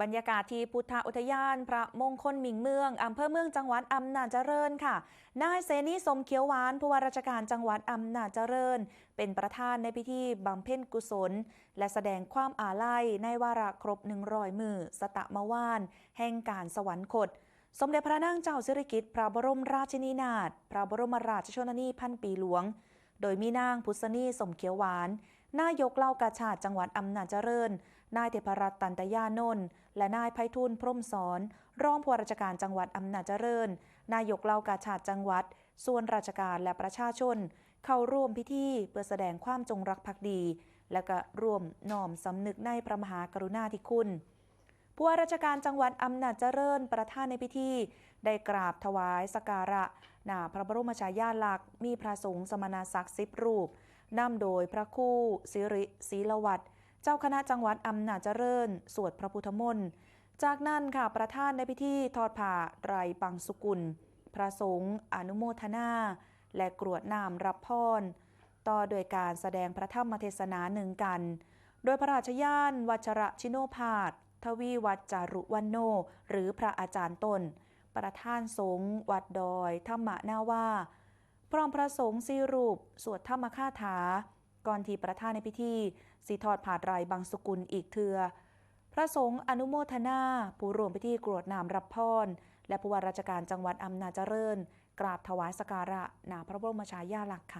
บรรยากาศที่พุทธอุทยาน พระมงคลมิงเมืองอำเภอเมืองจังหวัดอำนาจเจริญค่ะ นายเสนีสมเขียวหวานผู้ว่าราชการจังหวัดอำนาจเจริญ เป็นประธานในพิธีบำเพ็ญกุศล และแสดงความอาลัยในวาระครบ100มือ สตะมวาน แห่งการสวรรคต สมเด็จพระนางเจ้าสิริกิติ์พระบรมราชินีนาถพระบรมราชชนนีพันปีหลวง โดยมีนางพุษณีสมเขียวหวาน นายกเล่ากาชาตจังหวัดอำนาจเจริญ นายเทพรัตน์ตันตยานนท์และนายไพฑูรย์พรมสอนรองผู้ราชการจังหวัดอำนาจเจริญ นายกเล่ากาชาตจังหวัด ส่วนราชการและประชาชน เข้าร่วมพิธีเพื่อแสดงความจงรักภักดี และก็ร่วมน้อมสำนึกในพระมหากรุณาธิคุณ ผู้ว่าราชการจังหวัดอำนาจเจริญประธานในพิธี ได้กราบถวายสการะหน้าพระบรมฉายาลักษณ์มีพระสงฆ์สมณศักดิ์สิบรูปนำโดยพระคู่สิริศีลวัตรเจ้าคณะจังหวัดอำนาจเจริญ สวดพระพุทธมนต์ จากนั้นค่ะประธานในพิธีทอดผ่าไรปังสุกุล พระสงฆ์อนุโมทนา และกรวดน้ำรับพรต่อโดยการแสดงพระธรรมเทศนาหนึ่งกัน โดยพระราชยานวัชระชิโนพาด ทวีวัดจารุวันโน หรือพระอาจารย์ตน ประธานสงฆ์วัดดอยธรรมะนาว่า พร้อมพระสงฆ์สีรูป สวดธรรมคาถา ก่อนที่ประธานในพิธีสีทอดผาดไรบางสกุลอีกเทือ พระสงฆ์อนุโมทนาผู้รวมพิธีกรวดน้ำรับพรและผู้ว่าราชการจังหวัดอำนาจเจริญ กราบถวายสการะนาพระบรมฉายาลักษณ์ค่ะ